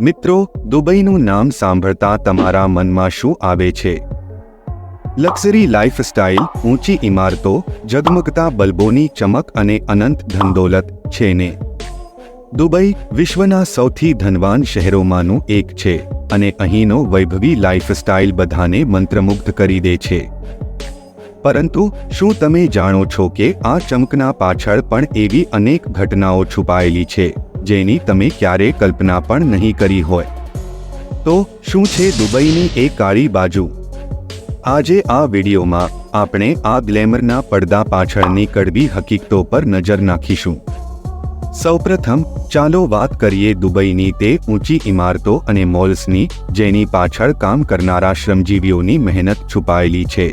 મિત્રો, દુબઈનું નામ સાંભળતા તમારા મનમાં શું આવે છે? લક્ઝરી લાઇફસ્ટાઇલ, ઊંચી ઇમારતો, ઝગમગતા બલ્બોની ચમક અને અનંત ધનદોલત છે ને? દુબઈ વિશ્વના સૌથી ધનવાન શહેરોમાંનું એક છે અને અહીંનો વૈભવી લાઇફસ્ટાઇલ બધાને મંત્રમુગ્ધ કરી દે છે. પરંતુ શું તમે જાણો છો કે આ ચમકના પાછળ પણ એવી અનેક ઘટનાઓ છુપાયેલી છે? જેની તમે ક્યારે કલ્પના પણ નહીં કરી હોય. તો શું છે દુબઈની એ કાળી બાજુ? આજે આ વિડીયોમાં આપણે આ ગ્લેમરના પડદા પાછળની કડવી હકીકતો પર નજર નાખીશું. સૌપ્રથમ, ચાલો વાત કરીએ દુબઈની તે ઊંચી ઇમારતો અને મોલ્સની જેની પાછળ કામ કરનારા શ્રમજીવીઓની મહેનત છુપાયેલી છે.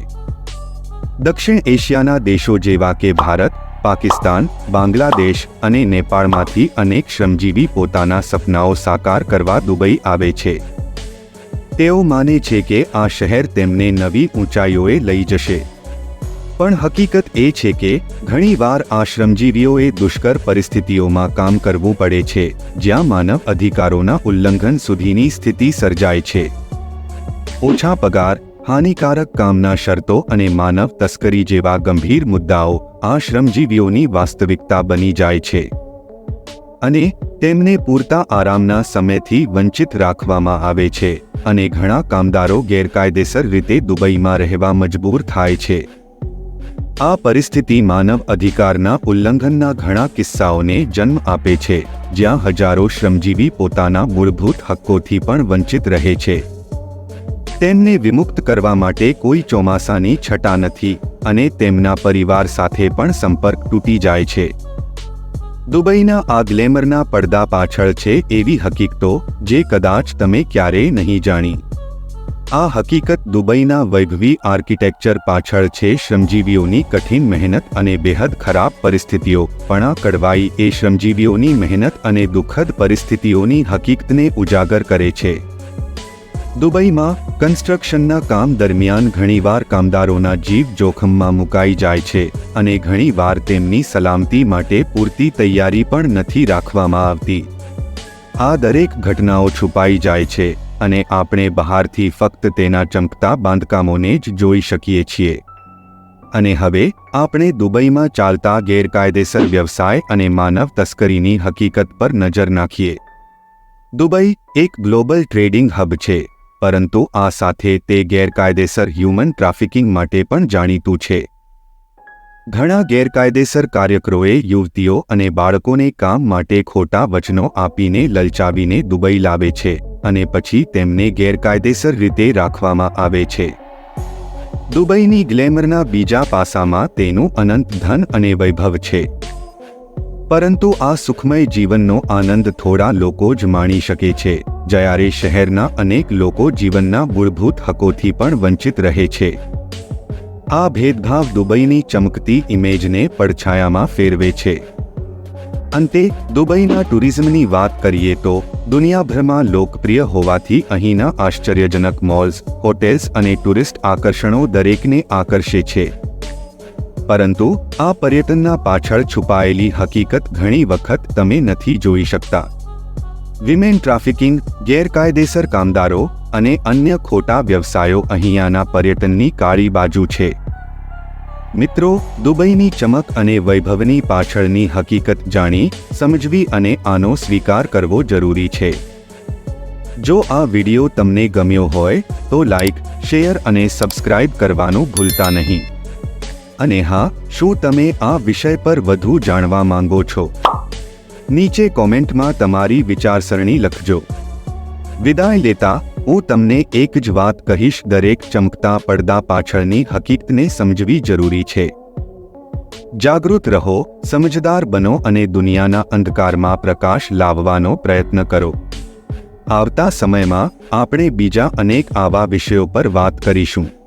દક્ષિણ એશિયાના દેશો જેવા કે ભારત પાકિસ્તાન, બાંગ્લાદેશ અને નેપાળમાંથી અનેક શ્રમજીવી પોતાના સપનાઓ સાકાર કરવા દુબઈ આવે છે. તેઓ માને છે કે આ શહેર તેમને નવી ઊંચાઈઓએ લઈ જશે. પણ હકીકત એ છે કે ઘણીવાર આ શ્રમજીવીઓએ દુષ્કર પરિસ્થિતિઓમાં કામ કરવું પડે છે, જ્યાં માનવ અધિકારોના ઉલ્લંઘન સુધીની સ્થિતિ સર્જાય છે. ઓછા પગાર હાનિકારક કામના શરતો અને માનવ તસ્કરી જેવા ગંભીર મુદ્દાઓ આ શ્રમજીવીઓની વાસ્તવિકતા બની જાય છે. અને તેમને પૂરતા આરામના સમયથી વંચિત રાખવામાં આવે છે અને ઘણા કામદારો ગેરકાયદેસર રીતે દુબઈમાં રહેવા મજબૂર થાય છે. આ પરિસ્થિતિ માનવ અધિકારના ઉલ્લંઘનના ઘણા કિસ્સાઓને જન્મ આપે છે, જ્યાં હજારો શ્રમજીવી પોતાના મૂળભૂત હક્કોથી પણ વંચિત રહે છે. તેમને વિમુક્ત કરવા માટે કોઈ ચોમાસાની છટા નથી અને તેમના પરિવાર સાથે પણ સંપર્ક તૂટી જાય છે. દુબઈના આ ગ્લેમરના પડદા પાછળ છે એવી હકીકતો જે કદાચ તમે ક્યારેય નહીં જાણી. આ હકીકત દુબઈના વૈભવી આર્કિટેક્ચર પાછળ છે શ્રમજીવીઓની કઠિન મહેનત અને બેહદ ખરાબ પરિસ્થિતિઓ, પણ આ કડવાઈ એ શ્રમજીવીઓની મહેનત અને દુઃખદ પરિસ્થિતિઓની હકીકતને ઉજાગર કરે છે. દુબઈમાં કન્સ્ટ્રક્શનના કામ દરમિયાન ઘણીવાર કામદારોના જીવ જોખમમાં મુકાઈ જાય છે અને ઘણીવાર તેમની સલામતી માટે પૂરતી તૈયારી પણ નથી રાખવામાં આવતી. આ દરેક ઘટનાઓ છુપાઈ જાય છે અને આપણે બહારથી ફક્ત તેના ચમકતા બાંધકામોને જ જોઈ શકીએ છીએ. અને હવે, આપણે દુબઈમાં ચાલતા ગેરકાયદેસર વ્યવસાય અને માનવ તસ્કરીની હકીકત પર નજર નાખીએ. દુબઈ એક ગ્લોબલ ટ્રેડિંગ હબ છે. પરંતુ આ સાથે તે ગેરકાયદેસર હ્યુમન ટ્રાફિકિંગ માટે પણ જાણીતું છે. ઘણા ગેરકાયદેસર કાર્યકરોએ યુવતીઓ અને બાળકોને કામ માટે ખોટા વચનો આપીને લલચાવીને દુબઈ લાવે છે અને પછી તેમને ગેરકાયદેસર રીતે રાખવામાં આવે છે. દુબઈની ગ્લેમરના બીજા પાસામાં તેનું અનંત ધન અને વૈભવ છે. પરંતુ આ સુખમય જીવનનો આનંદ થોડા લોકો જ માણી શકે છે. જ્યારે શહેરના અનેક લોકો જીવનના મૂળભૂત હકોથી પણ વંચિત રહે છે. આ ભેદભાવ દુબઈની ચમકતી ઇમેજને પડછાયામાં ફેરવે છે. અંતે, દુબઈના ટુરિઝમની વાત કરીએ તો, દુનિયાભરમાં લોકપ્રિય હોવાથી અહીંના આશ્ચર્યજનક મોલ્સ, હોટેલ્સ અને ટુરિસ્ટ આકર્ષણો દરેકને આકર્ષે છે. પરંતુ, આ પર્યટનના પાછળ છુપાયેલી હકીકત ઘણી વખત તમે નથી જોઈ શકતા. વિમેન ટ્રાફિકિંગ, ગેરકાયદેસર કામદારો અને અન્ય ખોટા વ્યવસાયો અહીંયાના પર્યટનની કાળી બાજુ છે. મિત્રો, દુબઈની ચમક અને વૈભવની પાછળની હકીકત જાણી, સમજવી અને આનો સ્વીકાર કરવો જરૂરી છે. જો આ વિડિયો તમને ગમ્યો હોય, તો લાઈક, શેર અને સબસ્ક્રાઇબ કરવાનું ભૂલતા નહીં. અને હા, શું તમે આ વિષય પર વધુ જાણવા માંગો છો? નીચે કોમેન્ટમાં તમારી વિચારસરણી લખજો. વિદાય લેતા હું તમને એક જ વાત કહીશ, દરેક ચમકતા પડદા પાછળની હકીકતને સમજવી જરૂરી છે. જાગૃત રહો, સમજદાર બનો અને દુનિયાના અંધકારમાં પ્રકાશ લાવવાનો પ્રયત્ન કરો. આવતા સમયમાં આપણે બીજા અનેક આવા વિષયો પર વાત કરીશું.